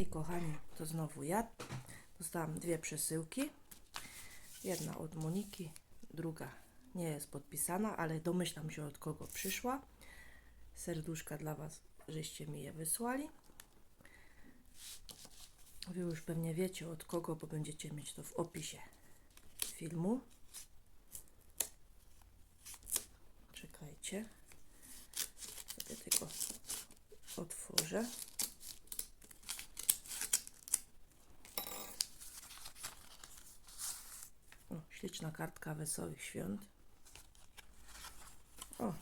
Hej kochani, to znowu ja. Dostałam dwie przesyłki. Jedna od Moniki, druga nie jest podpisana, ale domyślam się od kogo przyszła. Serduszka dla Was, żeście mi je wysłali. Wy już pewnie wiecie od kogo, bo będziecie mieć to w opisie filmu. Czekajcie. Sobie tylko otworzę. O, śliczna kartka Wesołych Świąt. O.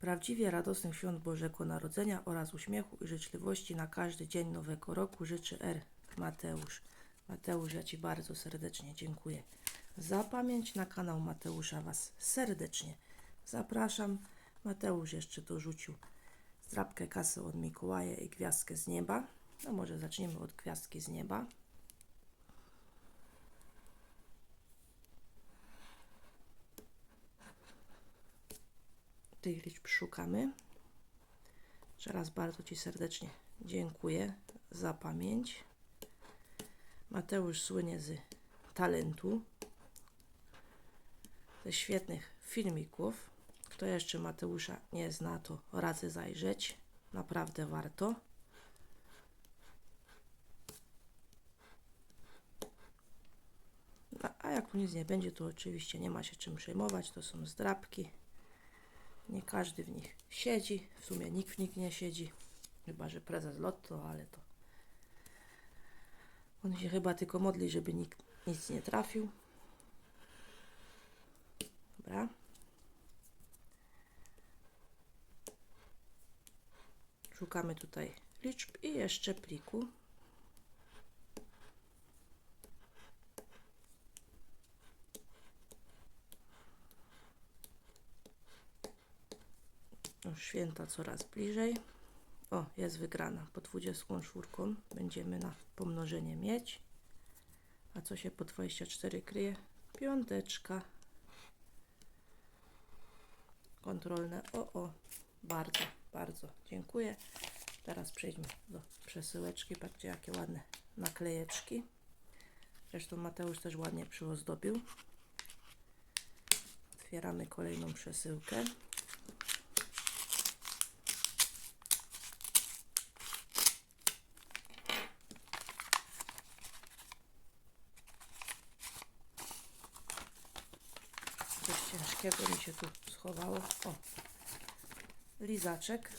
Prawdziwie radosnych świąt Bożego Narodzenia oraz uśmiechu i życzliwości na każdy dzień Nowego Roku życzy R. Mateusz. Mateusz, ja Ci bardzo serdecznie dziękuję za pamięć. Na kanał Mateusza Was serdecznie zapraszam. Mateusz jeszcze dorzucił zdrabkę kasy od Mikołaja i gwiazdkę z nieba. No może zaczniemy od gwiazdki z nieba. Tych liczb szukamy. Jeszcze raz bardzo Ci serdecznie dziękuję za pamięć. Mateusz słynie z talentu, ze świetnych filmików. Kto jeszcze Mateusza nie zna, to radzę zajrzeć. Naprawdę warto. No, a jak nic nie będzie, to oczywiście nie ma się czym przejmować. To są zdrabki. Nie każdy w nich siedzi. W sumie nikt w nich nie siedzi. Chyba, że prezes Lotto, ale to on się chyba tylko modli, żeby nikt nic nie trafił. Dobra. Szukamy tutaj liczb i jeszcze pliku. Święta coraz bliżej. O, jest wygrana. Po 24 będziemy na pomnożenie mieć. A co się po 24 kryje? Piąteczka. Kontrolne. O, o. Bardzo, bardzo dziękuję. Teraz przejdźmy do przesyłeczki. Patrzcie, jakie ładne naklejeczki. Zresztą Mateusz też ładnie przyozdobił. Otwieramy kolejną przesyłkę. Coś ciężkiego mi się tu schowało. O, lizaczek.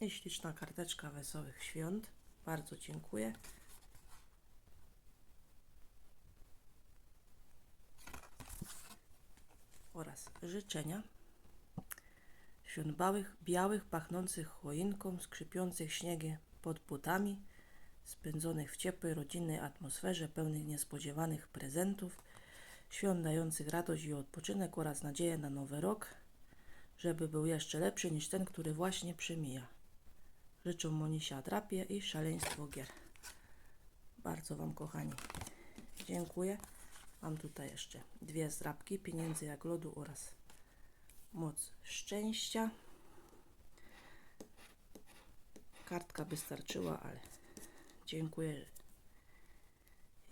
I śliczna karteczka wesołych świąt. Bardzo dziękuję. Oraz życzenia. Świąt białych, białych, pachnących choinką, skrzypiących śniegiem pod butami, spędzonych w ciepłej, rodzinnej atmosferze, pełnych niespodziewanych prezentów, świąt dających radość i odpoczynek oraz nadzieję na nowy rok, żeby był jeszcze lepszy niż ten, który właśnie przemija. Życzą Monisia Drapie i Szaleństwo Gier. Bardzo Wam, kochani, dziękuję. Mam tutaj jeszcze dwie zdrabki, pieniędzy jak lodu oraz moc szczęścia. Kartka by starczyła, ale dziękuję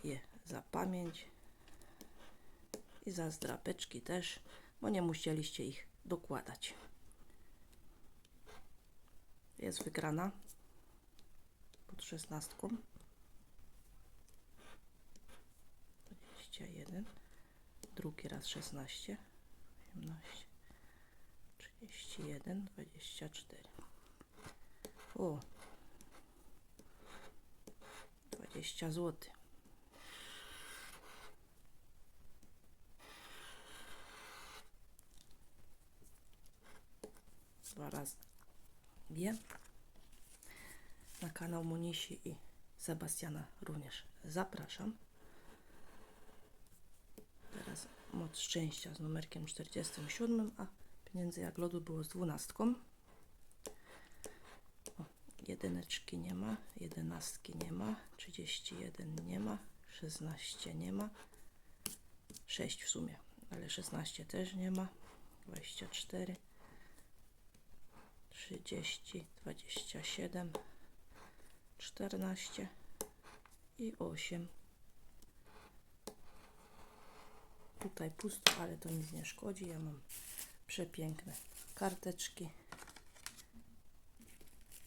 je za pamięć i za zdrapeczki też, bo nie musieliście ich dokładać. Jest wygrana pod szesnastką. 21, drugi raz 16, 18, 31, 24. O, 20 zł. Dwa razy G. Na kanał Monisi i Sebastiana również zapraszam. Teraz moc szczęścia z numerkiem 47, a pieniędzy jak lodu było z dwunastką. Jedyneczki nie ma, jedenastki nie ma, 31 nie ma, 16 nie ma, 6 w sumie, ale 16 też nie ma. 24 30 27 14 i 8 tutaj pusto, ale to nic nie szkodzi. Ja mam przepiękne karteczki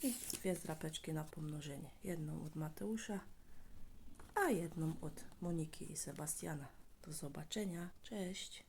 i dwie zdrapeczki na pomnożenie. Jedną od Mateusza, a jedną od Moniki i Sebastiana. Do zobaczenia. Cześć.